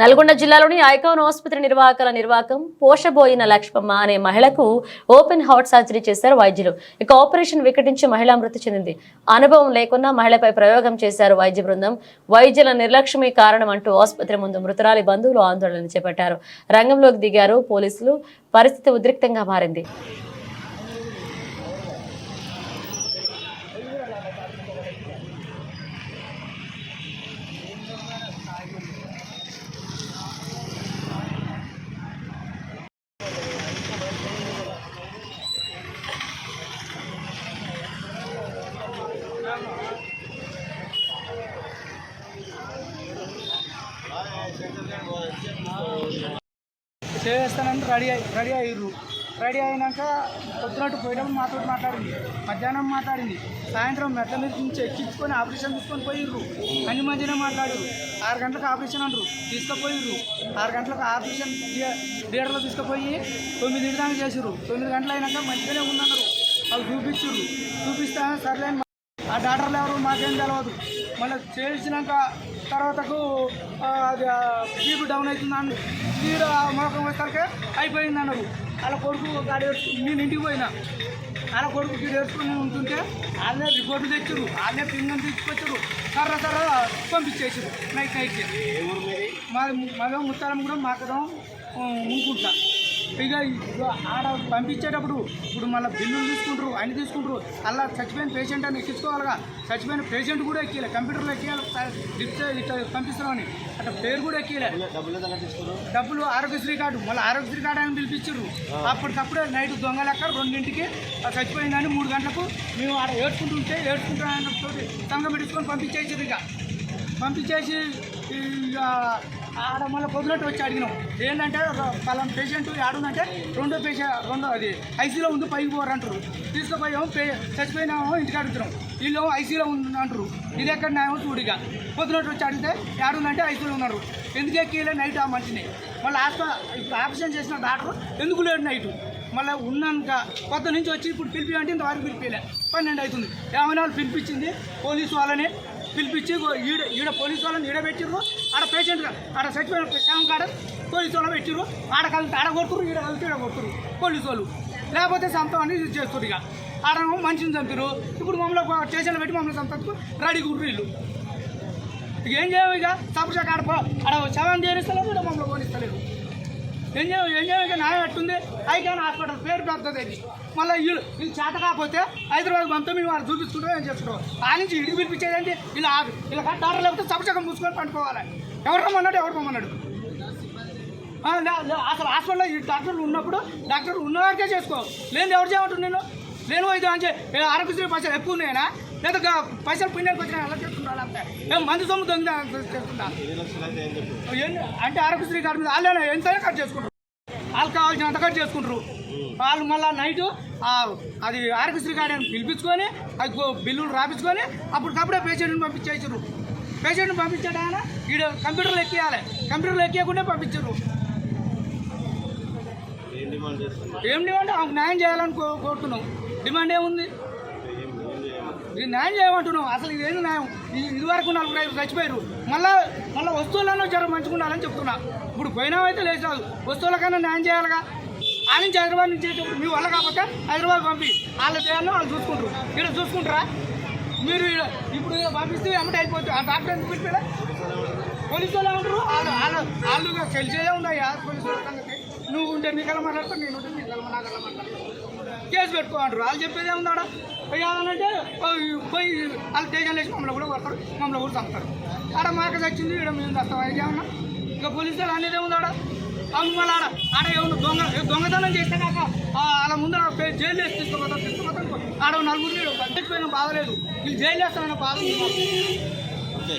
నల్గొండ జిల్లాలోని ఐకాన్ ఆసుపత్రి నిర్వాహకుల నిర్వాహకం పోషబోయిన లక్ష్మమ్మ అనే మహిళకు ఓపెన్ హార్ట్ సర్జరీ చేశారు వైద్యులు. ఇక ఆపరేషన్ వికటించి మహిళ మృతి చెందింది. అనుభవం లేకున్నా మహిళపై ప్రయోగం చేశారు వైద్య బృందం. వైద్యుల నిర్లక్ష్యమే కారణం అంటూ ఆసుపత్రి ముందు మృతురాలి బంధువులు ఆందోళన చేపట్టారు. రంగంలోకి దిగారు పోలీసులు. పరిస్థితి ఉద్రిక్తంగా మారింది. చేస్తానని రెడీ అయ్యి రెడీ అయ్యారు రెడీ అయినాక పొద్దునట్టు పోయేటప్పుడు మాతో మాట్లాడింది. మధ్యాహ్నం మాట్లాడింది. సాయంత్రం మెట్ల మీద నుంచి ఎక్కించుకొని ఆపరేషన్ తీసుకొని పోయిర్రు. అన్ని మధ్యనే మాట్లాడారు ఆరు గంటలకు ఆపరేషన్ అంటారు. తీసుకుపోయిర్రు. ఆరు గంటలకు ఆపరేషన్ థియేటర్లో తీసుకుపోయి తొమ్మిది దాకా చేసిర్రు. తొమ్మిది గంటలు అయినాక మంచిగానే ఉందన్నారు. వాళ్ళు చూపించారు చూపిస్తా సర్లేని ఆ డాక్టర్లు ఎవరు మాకేం తెలియదు మళ్ళీ చేసినాక తర్వాతకు అది బీపీ డౌన్ అవుతుందని స్పీడ్ మోకం వచ్చేసరికి అయిపోయింది అన్నారు వాళ్ళ కొడుకు గాడి నేను ఇంటికి పోయినా. వాళ్ళ కొడుకు గీడు ఏడ్చుకుని ఉంటుంటే వాళ్ళే రిపోర్ట్లు తెచ్చారు వాళ్ళే పింగన్ తీసుకొచ్చారు సర్ర సర్ర పంపించేసారు. నైట్ నైట్ మాది? మాదేమో ముత్తాలం కూడా మాకదేమో ముంకుంటా ఇక ఆడ పంపించేటప్పుడు ఇప్పుడు మళ్ళీ బిల్లులు తీసుకుంటారు అన్ని తీసుకుంటారు. అలా చచ్చిపోయిన పేషెంట్ అని ఎక్కించుకోవాలిగా. చచ్చిపోయిన పేషెంట్ కూడా ఎక్కియాలి కంప్యూటర్లో ఎక్కియాలి డిప్స్ ఇట్లా పంపిస్తున్నామని అట్లా పేరు కూడా ఎక్కియాలి డబ్బులు ఆరోగ్యశ్రీ కార్డు మళ్ళీ ఆరోగ్యశ్రీ కార్డు అని పిలిపించారు అప్పటికప్పుడే నైట్ దొంగ లెక్క రెండింటికి చచ్చిపోయిందని మూడు గంటలకు మేము ఆడ ఏడ్చుకుంటుంటే ఏడ్చుకుంటామని సంఘం పెట్టుకొని పంపించేసారు ఇక. పంపించేసి ఇక ఆడ మళ్ళీ పొద్దునట్టు వచ్చి అడిగినాం. ఏంటంటే పలానా పేషెంట్ ఆడుందంటే రెండో పేషెంట్ రెండో అది ఐసీలో ఉంది పైకి పోరు అంటారు. తీసుకుపోయాము పే చచ్చిపోయినామో ఇంటికి అడుగుతున్నాం. వీళ్ళు ఐసీలో ఉంది అంటారు. ఇది ఎక్కడ న్యాయం చూడిగా. పొద్దునట్టు వచ్చి అడిగితే ఆడుందంటే ఐసీలో ఉన్నారు. ఎందుకు ఎక్కిలే నైట్ ఆ మనిషిని? మళ్ళీ హాస్పిటల్ ఇప్పుడు ఆపరేషన్ చేసిన డాక్టర్ ఎందుకు లేడు నైట్ మళ్ళీ ఉన్నాక కొత్త నుంచి వచ్చి ఇప్పుడు పిలిపి అంటే ఇంతవరకు పిలిపిలే పన్నెండు అవుతుంది. ఏమైనా వాళ్ళు పిలిపించింది? పోలీసు వాళ్ళని పిలిపించి ఈడ ఈడ పోలీసు వాళ్ళని ఈడ పెట్టిర్రు. ఆడ పేషెంట్ ఆడ చచ్చిపోయిన శవం కాడ పోలీసు వాళ్ళు పెట్టిర్రు. ఆడ కలిసి ఆడ కొడుతురు ఈడ కలిసి ఈడ కొడుతురు పోలీసు వాళ్ళు. లేకపోతే సంతం అనేది ఇది చేస్తారు ఇక. ఆడ మనిషిని చంపారు ఇప్పుడు మమ్మల్ని స్టేషన్లో పెట్టి మమ్మల్ని చంపకు రెడీ కుట్రు వీళ్ళు. ఇక ఏం చేయవు ఇక? సపరేట్ ఆడ పో- ఆడ శవం చేరిస్తలేదు ఈడ మమ్మల్ని పోనిస్తలేదు ఎంజాయ్ ఎంజాయ్ ఏం చేయము న్యాయం ఐకాన్ హాస్పిటల్ పేరు పెద్దది అది మళ్ళీ వీళ్ళు వీళ్ళు చేత కాకపోతే హైదరాబాద్ పంపితే మేము వాళ్ళు చూపించుకుంటాం ఏం చేస్తున్నాం ఆ నుంచి ఇడికి పిలిపించేదండి ఇలా ఇలా డాక్టర్ లేకపోతే చపచకం మూసుకొని పండుకోవాలి. ఎవరు రమ్మన్నాడు? ఎవరు రమ్మన్నాడు? అసలు హాస్పిటల్లో ఈ డాక్టర్లు ఉన్నప్పుడు డాక్టర్లు ఉన్నవారికే చేసుకో. లేని ఎవరు చేయమంటున్నాను నేను లేను అయితే అంటే ఆరోగ్యశ్రీ పైసలు ఎక్కువ ఉన్నాయనా? లేదా పైసలు పుణ్యానికి వచ్చినా ఏం మంది సొమ్ము దొంగ? అంటే ఆరోగ్యశ్రీ కార్డు మీద వాళ్ళే ఎంతైనా కట్ చేసుకుంటారు. వాళ్ళు కావాల్సినంత కట్ చేసుకుంటారు. వాళ్ళు మళ్ళీ నైట్ అది ఆరోగ్యశ్రీ కార్డు అని పిలిపించుకొని అది బిల్లులు రాపించుకొని అప్పటికప్పుడే పేషెంట్ని పంపించేసారు పేషెంట్ని పంపించాడు ఆయన ఈడ కంప్యూటర్లో ఎక్కియాలి. కంప్యూటర్లో ఎక్కియకుండా పంపించారు ఏం డిమాండ్ ఆమెకు న్యాయం చేయాలని కోరుతున్నాం. డిమాండ్ ఏముంది? న్యాయం చేయమంటున్నాం. అసలు ఇదేంది న్యాయం? ఇది ఇదివరకు నలుగురు ఐదు చచ్చిపోయారు. మళ్ళా మళ్ళీ వస్తువులను జర మంచుకుండాలని చెప్తున్నా. ఇప్పుడు పోయినామైతే లేదు రాదు వస్తువులకైనా న్యాయం చేయాలిగా? ఆ నుంచి హైదరాబాద్ నుంచి వచ్చేటప్పుడు మీ వల్ల కాకపోతే హైదరాబాద్ పంపి. వాళ్ళ చేయాలని వాళ్ళు చూసుకుంటారు. ఇక్కడ చూసుకుంటారా? మీరు ఇప్పుడు పంపిస్తే అమ్మట అయిపోతుంది. ఆ డాక్టర్ ఎందుకు పోలీసు వాళ్ళు ఏమంటారు? వాళ్ళు వాళ్ళు వాళ్ళు తెలిసేదే ఉన్నాయి. పోలీసు వాళ్ళ నువ్వు ఉంటే నీ కల మాట్లాడతావు నేను ఉంటే నీ కల నా మాట్లాడతాను కేసు పెట్టుకో అంటారు. వాళ్ళు చెప్పేదే ఉందాడా పోయాలంటే పోయి వాళ్ళు స్టేషన్ లేచి మమ్మల్ని కూడా కొడతారు మమ్మల్ని కూడా చంపుతారు. ఆడ మాకు తెచ్చింది ఇక్కడ మేము చస్తాం. ఏమన్నా? ఇంకా పోలీసు వాళ్ళు అనేది ఏముందాడ? అవును మళ్ళీ ఆడ ఆడ ఏమన్నా దొంగ దొంగతనం చేస్తే కాక అలా ముందర పే- జైలు వేసి తీసుకుపోతాం తీసుకుపోతాం. ఆడ నలుగురు చచ్చిపోయిన బాధ లేదు. వీళ్ళు జైలు వేస్తామన్న బాధ ఉంది